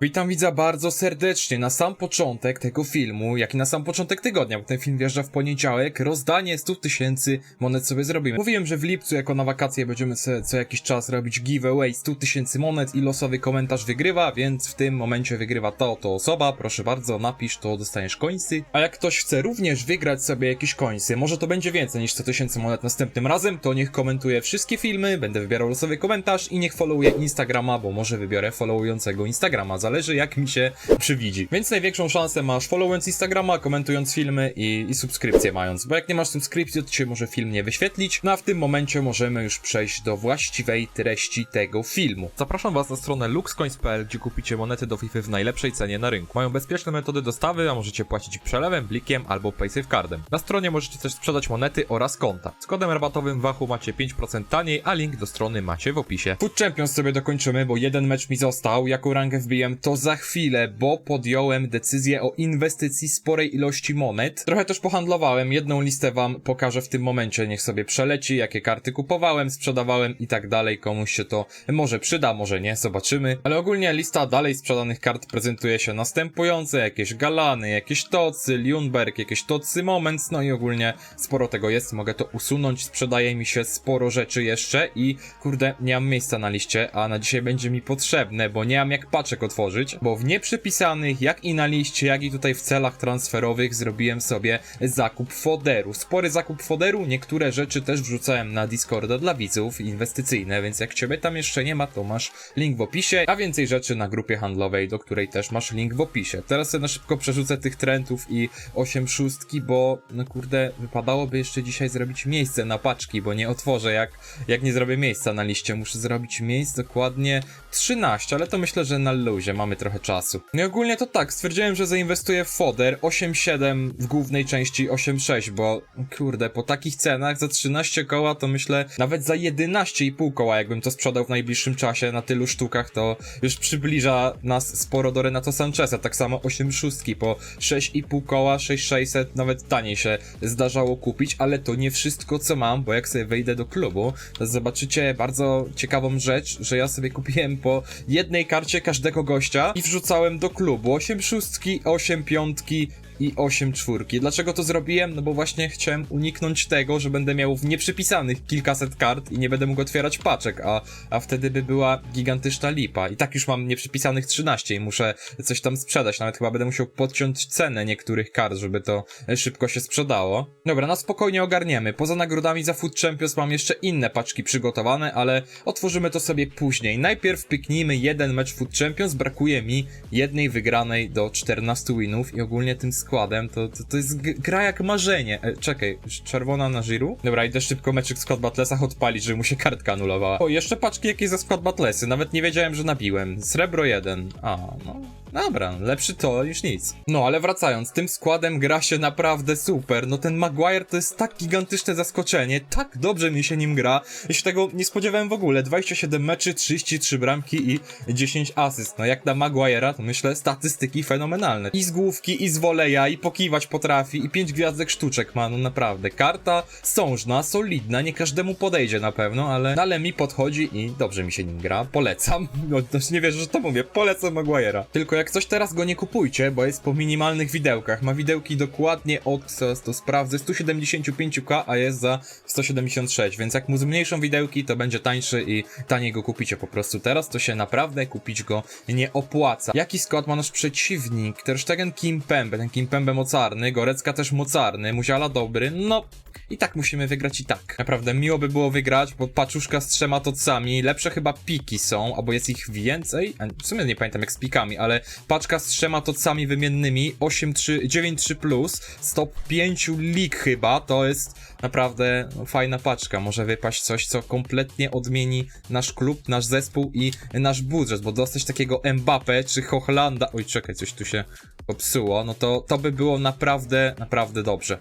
Witam widza bardzo serdecznie. Na sam początek tego filmu, jak i na sam początek tygodnia, bo ten film wjeżdża w poniedziałek, rozdanie 100 tysięcy monet sobie zrobimy. Mówiłem, że w lipcu, jako na wakacje, będziemy co jakiś czas robić giveaway 100 tysięcy monet i losowy komentarz wygrywa, więc w tym momencie wygrywa ta oto osoba. Proszę bardzo, napisz to, dostaniesz końsy. A jak ktoś chce również wygrać sobie jakieś końsy, może to będzie więcej niż 100 tysięcy monet następnym razem, to niech komentuje wszystkie filmy, będę wybierał losowy komentarz i niech followuje Instagrama, bo może wybiorę followującego Instagrama. Zależy jak mi się przywidzi. Więc największą szansę masz followując Instagrama, komentując filmy i, i subskrypcję mając. Bo jak nie masz subskrypcji, to ci się może film nie wyświetlić. No a w tym momencie możemy już przejść do właściwej treści tego filmu. Zapraszam was na stronę luxcoins.pl, gdzie kupicie monety do FIFA w najlepszej cenie na rynku. Mają bezpieczne metody dostawy, a możecie płacić przelewem, blikiem albo PaySafeCardem. Na stronie możecie też sprzedać monety oraz konta. Z kodem rabatowym Wachu macie 5% taniej, a link do strony macie w opisie. Food Champions sobie dokończymy, bo jeden mecz mi został. Jaką rangę wbiłem, to za chwilę, bo podjąłem decyzję o inwestycji sporej ilości monet. Trochę też pohandlowałem, jedną listę wam pokażę w tym momencie, niech sobie przeleci, jakie karty kupowałem, sprzedawałem i tak dalej. Komuś się to może przyda, może nie, zobaczymy. Ale ogólnie lista dalej sprzedanych kart prezentuje się następujące, jakieś Galany, jakieś Tocy, Ljungberg, jakieś Tocy Moments, no i ogólnie sporo tego jest, mogę to usunąć, sprzedaje mi się sporo rzeczy jeszcze i kurde, nie mam miejsca na liście, a na dzisiaj będzie mi potrzebne, bo nie mam jak paczek otworzyć, bo w nieprzypisanych, jak i na liście, jak i tutaj w celach transferowych zrobiłem sobie zakup foderu. Spory zakup foderu, niektóre rzeczy też wrzucałem na Discorda dla widzów inwestycyjne, więc jak ciebie tam jeszcze nie ma, to masz link w opisie, a więcej rzeczy na grupie handlowej, do której też masz link w opisie. Teraz sobie na szybko przerzucę tych trendów i 8 szóstki, bo no kurde, wypadałoby jeszcze dzisiaj zrobić miejsce na paczki, bo nie otworzę jak, jak nie zrobię miejsca na liście. Muszę zrobić miejsc dokładnie 13, ale to myślę, że na luzie mamy trochę czasu. No i ogólnie to tak, stwierdziłem, że zainwestuję w foder 8.7 w głównej części 8.6, bo kurde, po takich cenach za 13 koła to myślę nawet za 11,5 koła, jakbym to sprzedał w najbliższym czasie na tylu sztukach, to już przybliża nas sporo do Renato Sancheza. Tak samo 8 szóstki po 6,5 koła, 6600 nawet taniej się zdarzało kupić, ale to nie wszystko co mam, bo jak sobie wejdę do klubu, to zobaczycie bardzo ciekawą rzecz, że ja sobie kupiłem po jednej karcie każdego gościa i wrzucałem do klubu. 8 szóstki, 8 piątki, i 8 czwórki. Dlaczego to zrobiłem? No bo właśnie chciałem uniknąć tego, że będę miał w nieprzypisanych kilkaset kart i nie będę mógł otwierać paczek, a, a wtedy by była gigantyczna lipa. I tak już mam nieprzypisanych 13 i muszę coś tam sprzedać. Nawet chyba będę musiał podciąć cenę niektórych kart, żeby to szybko się sprzedało. Dobra, na spokojnie ogarniemy. Poza nagrodami za Food Champions mam jeszcze inne paczki przygotowane, ale otworzymy to sobie później. Najpierw pyknijmy jeden mecz Food Champions. Brakuje mi jednej wygranej do 14 winów i ogólnie tym składem to, to, to jest gra jak marzenie. E, czekaj, czerwona na Jiru? Dobra, idę szybko meczyk w Squad Battlesach odpalić, żeby mu się kartka anulowała. O, jeszcze paczki jakieś za Squad Battlesy. Nawet nie wiedziałem, że nabiłem. Srebro 1. A, no. Dobra, lepszy to niż nic. No, ale wracając, tym składem gra się naprawdę super. No ten Maguire to jest tak gigantyczne zaskoczenie, tak dobrze mi się nim gra. Ja się tego nie spodziewałem w ogóle. 27 meczy, 33 bramki i 10 asyst. No jak na Maguire'a, to myślę statystyki fenomenalne. I z główki, i z woleja, i pokiwać potrafi, i 5 gwiazdek sztuczek ma, no naprawdę. Karta sążna, solidna, nie każdemu podejdzie na pewno, ale, ale mi podchodzi i dobrze mi się nim gra. Polecam. No, nie wierzę, że to mówię. Polecam Maguire'a. Tylko jak coś teraz go nie kupujcie, bo jest po minimalnych widełkach. Ma widełki dokładnie od, zaraz to sprawdzę, 175k, a jest za 176, więc jak mu zmniejszą widełki, to będzie tańszy i taniej go kupicie po prostu. Teraz to się naprawdę kupić go nie opłaca. Jaki skład ma nasz przeciwnik? Ter Stegen Kimpembe, ten Kimpembe mocarny, Gorecka też mocarny, Musiala dobry, no... I tak musimy wygrać i tak. Naprawdę miło by było wygrać, bo paczuszka z trzema tocami, lepsze chyba piki są, albo jest ich więcej. W sumie nie pamiętam jak z pikami, ale paczka z trzema tocami wymiennymi, 8-3, 9-3 plus, stop 5 lig chyba, to jest naprawdę fajna paczka. Może wypaść coś, co kompletnie odmieni nasz klub, nasz zespół i nasz budżet, bo dostać takiego Mbappe czy Hochlanda, oj czekaj, coś tu się popsuło, no to to by było naprawdę, naprawdę dobrze.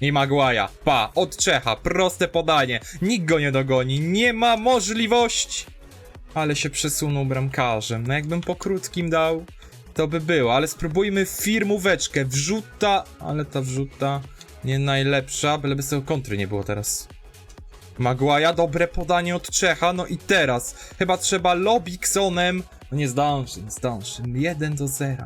I Maguaja. Pa, od Czecha, proste podanie. Nikt go nie dogoni, nie ma możliwości. Ale się przesunął bramkarzem. No jakbym po krótkim dał, to by było. Ale spróbujmy firmóweczkę. Wrzuta, ale ta wrzuta nie najlepsza, byleby tego kontry nie było teraz. Maguaja, dobre podanie od Czecha, no i teraz chyba trzeba Lobiksonem Nie zdąży, nie zdąży. 1 do 0.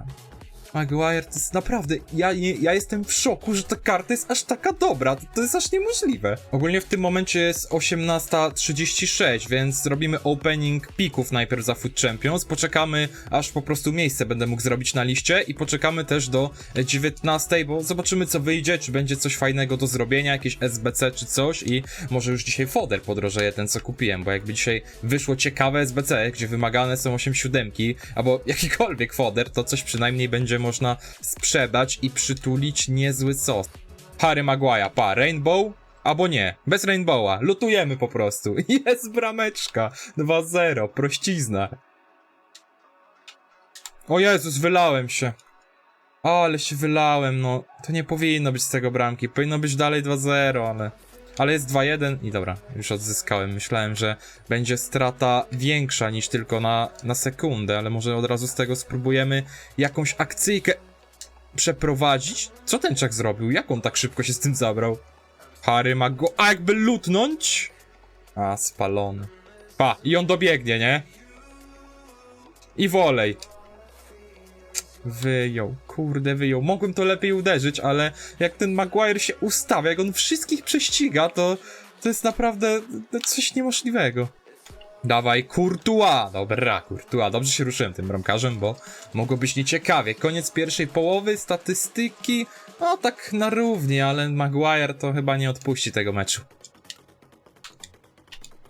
Maguire to jest naprawdę, ja, ja jestem w szoku, że ta karta jest aż taka dobra, to, to jest aż niemożliwe. Ogólnie w tym momencie jest 18.36, więc zrobimy opening pików najpierw za Food Champions, poczekamy aż po prostu miejsce będę mógł zrobić na liście i poczekamy też do 19, bo zobaczymy co wyjdzie, czy będzie coś fajnego do zrobienia, jakieś SBC czy coś i może już dzisiaj foder podrożeje ten co kupiłem, bo jakby dzisiaj wyszło ciekawe SBC, gdzie wymagane są 8 siódemki, albo jakikolwiek foder, to coś przynajmniej będzie można sprzedać i przytulić niezły sos. Harry Maguire, pa, Rainbow? Albo nie, bez Rainbowa, lutujemy po prostu. Jest brameczka, 2-0, prościzna. O Jezus, wylałem się. Ale się wylałem, no. To nie powinno być z tego bramki, powinno być dalej 2-0, ale... Ale jest 2-1 i dobra, już odzyskałem. Myślałem, że będzie strata większa niż tylko na, na sekundę, ale może od razu z tego spróbujemy jakąś akcyjkę przeprowadzić. Co ten czak zrobił? Jak on tak szybko się z tym zabrał? Harry ma go... A jakby lutnąć? A, spalony. Pa, i on dobiegnie, nie? I wolej. Wyjął, kurde wyjął. Mogłem to lepiej uderzyć, ale jak ten Maguire się ustawia, jak on wszystkich prześciga, to to jest naprawdę no, coś niemożliwego. Dawaj, Courtois! Dobra, Courtois. Dobrze się ruszyłem tym bramkarzem, bo mogło być nieciekawie. Koniec pierwszej połowy, statystyki, no tak na równi, ale Maguire to chyba nie odpuści tego meczu.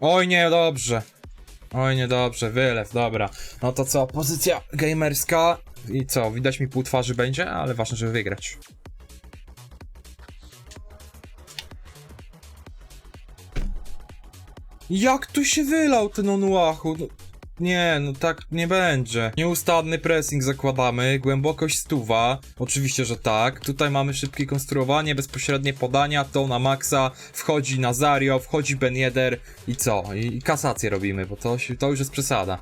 Oj, nie, dobrze. Oj, niedobrze, wylew, dobra. No to co, pozycja gamerska i co, widać mi pół twarzy będzie, ale ważne, żeby wygrać. Jak tu się wylał ten Onuachu? No, nie, no tak nie będzie. Nieustanny pressing zakładamy, głębokość stuwa, oczywiście, że tak. Tutaj mamy szybkie konstruowanie, bezpośrednie podania, to na maksa, wchodzi Nazario, wchodzi Ben Yedder i co? I, i kasację robimy, bo to, się- to już jest przesada.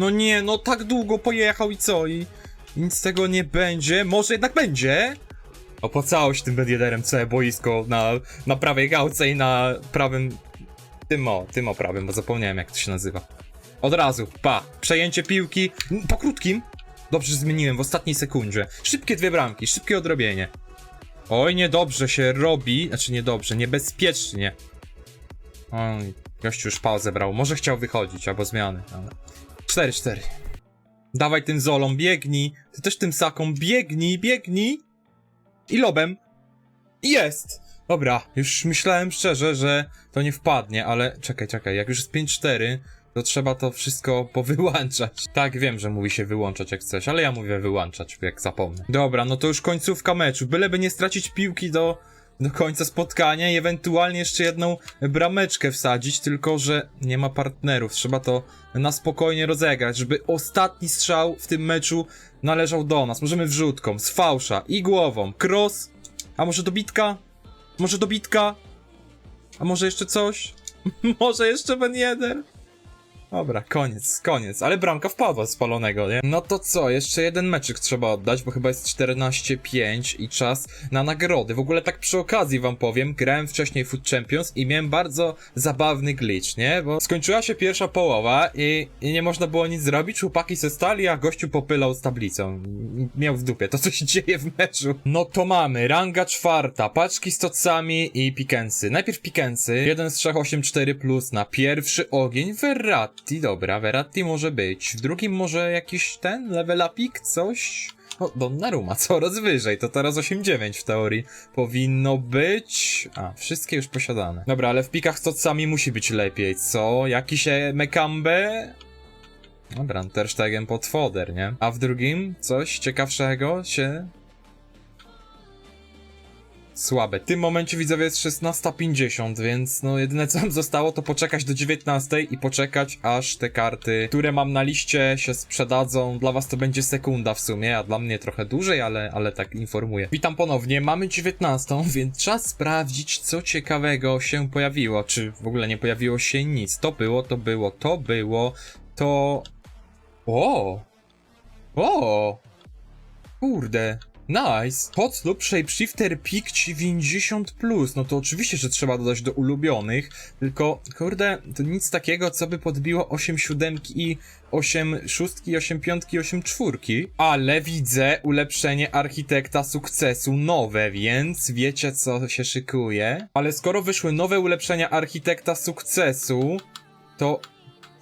No nie, no tak długo pojechał i co? I, nic z tego nie będzie. Może jednak będzie? Opłacało się tym Bediederem całe boisko na, na prawej gałce i na prawym... Tym o, tym o prawym, bo zapomniałem jak to się nazywa. Od razu, pa, przejęcie piłki, po krótkim. Dobrze, zmieniłem w ostatniej sekundzie. Szybkie dwie bramki, szybkie odrobienie. Oj, niedobrze się robi, znaczy niedobrze, niebezpiecznie. Oj, gościu już pauzę brał, może chciał wychodzić, albo zmiany. ale- 4-4. Dawaj tym Zolą, biegnij. Ty też tym Saką, biegnij, biegnij. I lobem. Jest! Dobra, już myślałem szczerze, że to nie wpadnie, ale czekaj, czekaj, jak już jest 5-4, to trzeba to wszystko powyłączać. Tak, wiem, że mówi się wyłączać jak coś, ale ja mówię wyłączać, jak zapomnę. Dobra, no to już końcówka meczu, byleby nie stracić piłki do, do końca spotkania i ewentualnie jeszcze jedną brameczkę wsadzić, tylko że nie ma partnerów, trzeba to na spokojnie rozegrać, żeby ostatni strzał w tym meczu należał do nas. Możemy wrzutką, z fałsza i głową, cross, a może dobitka? Może dobitka? A może jeszcze coś? może jeszcze Ben jeden? Dobra, koniec, koniec. Ale bramka wpadła z spalonego, nie? No to co, jeszcze jeden meczyk trzeba oddać, bo chyba jest 14-5 i czas na nagrody. W ogóle tak przy okazji wam powiem, grałem wcześniej Food Champions i miałem bardzo zabawny glitch, nie? Bo skończyła się pierwsza połowa i, i nie można było nic zrobić, chłopaki se stali, a gościu popylał z tablicą. Miał w dupie to, co się dzieje w meczu. No to mamy, ranga czwarta, paczki z tocami i pikensy. Najpierw pikensy, 1 z 3, 8, 4 plus na pierwszy ogień, Verratti, dobra, Verratti może być. W drugim może jakiś ten, level upik, coś? O, Donnarumma, coraz wyżej, to teraz 8-9 w teorii powinno być. A, wszystkie już posiadane. Dobra, ale w pikach z tocami musi być lepiej, co? Jakiś e, Mekambe? Dobra, Ter Stegen pod foder, nie? A w drugim coś ciekawszego się... Słabe. W tym momencie widzowie jest 16.50, więc no jedyne co nam zostało to poczekać do 19 i poczekać aż te karty, które mam na liście się sprzedadzą. Dla was to będzie sekunda w sumie, a dla mnie trochę dłużej, ale, ale tak informuję. Witam ponownie, mamy 19, więc czas sprawdzić co ciekawego się pojawiło, czy w ogóle nie pojawiło się nic. To było, to było, to było, to... O! O! Kurde. Nice. Hot lub Shapeshifter Peak 90+. No to oczywiście, że trzeba dodać do ulubionych, tylko kurde, to nic takiego, co by podbiło 8 siódemki i 8 szóstki, 8 piątki, 8 czwórki. Ale widzę ulepszenie architekta sukcesu nowe, więc wiecie co się szykuje. Ale skoro wyszły nowe ulepszenia architekta sukcesu, to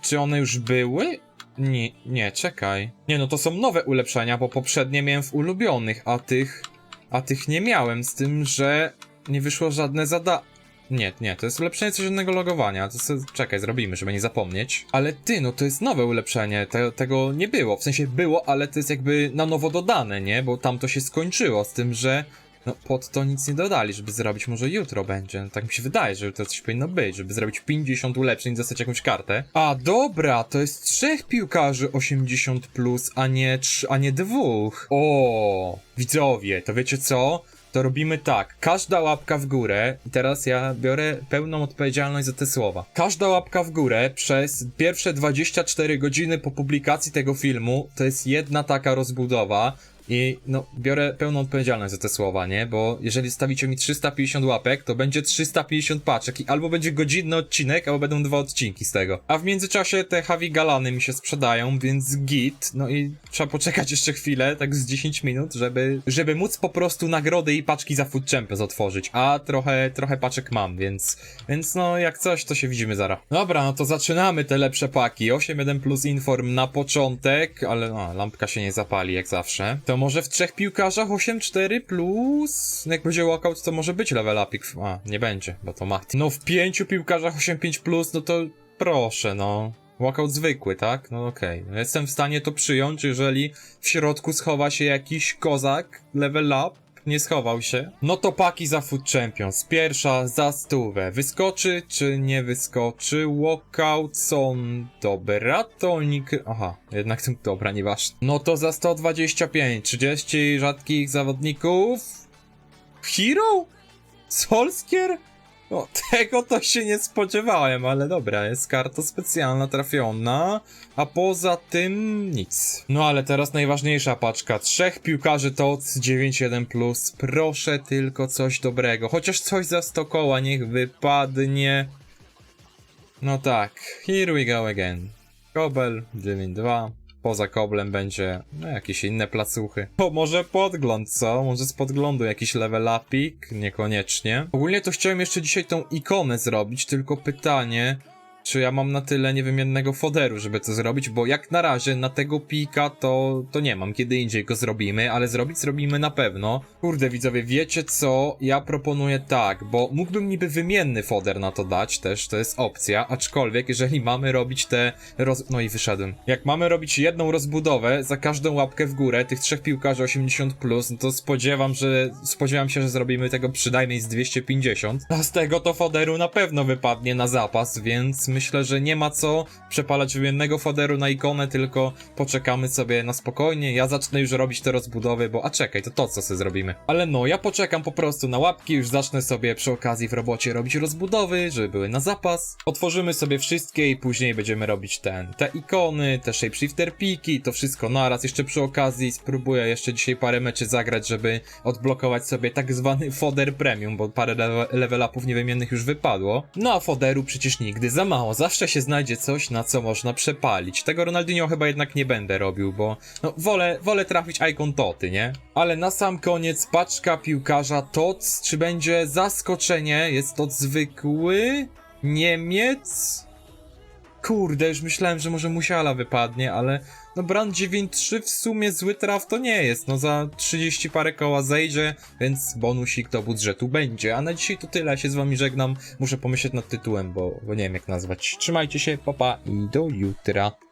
czy one już były? Nie, nie, czekaj. Nie, no to są nowe ulepszenia, bo poprzednie miałem w ulubionych, a tych... A tych nie miałem, z tym, że nie wyszło żadne zada... Nie, nie, to jest ulepszenie codziennego logowania, to sobie, czekaj, zrobimy, żeby nie zapomnieć. Ale ty, no to jest nowe ulepszenie, te, tego nie było, w sensie było, ale to jest jakby na nowo dodane, nie? Bo tam to się skończyło, z tym, że no pod to nic nie dodali, żeby zrobić, może jutro będzie. No, tak mi się wydaje, że to coś powinno być, żeby zrobić 50 ulepszeń i dostać jakąś kartę. A dobra, to jest trzech piłkarzy 80+, plus, a nie a nie dwóch. O, widzowie, to wiecie co? To robimy tak, każda łapka w górę, i teraz ja biorę pełną odpowiedzialność za te słowa. Każda łapka w górę przez pierwsze 24 godziny po publikacji tego filmu to jest jedna taka rozbudowa. I no, biorę pełną odpowiedzialność za te słowa, nie? Bo jeżeli stawicie mi 350 łapek, to będzie 350 paczek i albo będzie godzinny odcinek, albo będą dwa odcinki z tego. A w międzyczasie te Havi Galany mi się sprzedają, więc git. No i trzeba poczekać jeszcze chwilę, tak z 10 minut, żeby, żeby móc po prostu nagrody i paczki za Food Champions otworzyć. A trochę, trochę paczek mam, więc, więc no jak coś, to się widzimy zaraz. Dobra, no to zaczynamy te lepsze paki. 8.1 plus inform na początek, ale no, lampka się nie zapali jak zawsze. To może w trzech piłkarzach 8-4 plus... No jak będzie walkout, to może być level upik. A, nie będzie, bo to Mati. No w pięciu piłkarzach 8-5 plus, no to proszę, no. Walkout zwykły, tak? No okej. No Jestem w stanie to przyjąć, jeżeli w środku schowa się jakiś kozak, level up, nie schował się. No to paki za Food Champions. Pierwsza za stówę. Wyskoczy czy nie wyskoczy? Walkout są dobra, to nik... Aha, jednak są dobra, nieważne. No to za 125. 30 rzadkich zawodników. Hero? Solskier? No, tego to się nie spodziewałem, ale dobra, jest karta specjalna trafiona, a poza tym nic. No ale teraz najważniejsza paczka. Trzech piłkarzy TOC 9.1+. Proszę tylko coś dobrego, chociaż coś za 100 koła niech wypadnie. No tak, here we go again. Kobel 9.2. Poza koblem będzie no, jakieś inne placuchy. O, może podgląd, co? Może z podglądu jakiś level upik? Niekoniecznie. Ogólnie to chciałem jeszcze dzisiaj tą ikonę zrobić, tylko pytanie, czy ja mam na tyle niewymiennego foderu, żeby to zrobić, bo jak na razie na tego pika to, to nie mam, kiedy indziej go zrobimy, ale zrobić zrobimy na pewno. Kurde widzowie, wiecie co? Ja proponuję tak, bo mógłbym niby wymienny foder na to dać też, to jest opcja, aczkolwiek jeżeli mamy robić te roz... no i wyszedłem. Jak mamy robić jedną rozbudowę za każdą łapkę w górę tych trzech piłkarzy 80+, plus, no to spodziewam, że spodziewam się, że zrobimy tego przynajmniej z 250. A z tego to foderu na pewno wypadnie na zapas, więc myślę, że nie ma co przepalać wymiennego foderu na ikonę, tylko poczekamy sobie na spokojnie. Ja zacznę już robić te rozbudowy, bo a czekaj, to to co sobie zrobimy. Ale no, ja poczekam po prostu na łapki, już zacznę sobie przy okazji w robocie robić rozbudowy, żeby były na zapas. Otworzymy sobie wszystkie i później będziemy robić ten, te ikony, te shapeshifter piki, to wszystko naraz. Jeszcze przy okazji spróbuję jeszcze dzisiaj parę meczy zagrać, żeby odblokować sobie tak zwany foder premium, bo parę level upów niewymiennych już wypadło. No a foderu przecież nigdy za mało, zawsze się znajdzie coś, na co można przepalić. Tego Ronaldinho chyba jednak nie będę robił, bo no wolę, wolę trafić Icon Toty, nie? Ale na sam koniec paczka piłkarza TOC, czy będzie zaskoczenie? Jest to zwykły Niemiec? Kurde, już myślałem, że może Musiala wypadnie, ale no Brand 9.3 w sumie zły traf to nie jest, no za 30 parę koła zejdzie, więc bonusik do budżetu będzie. A na dzisiaj to tyle, ja się z wami żegnam, muszę pomyśleć nad tytułem, bo, bo nie wiem jak nazwać. Trzymajcie się, papa i do jutra.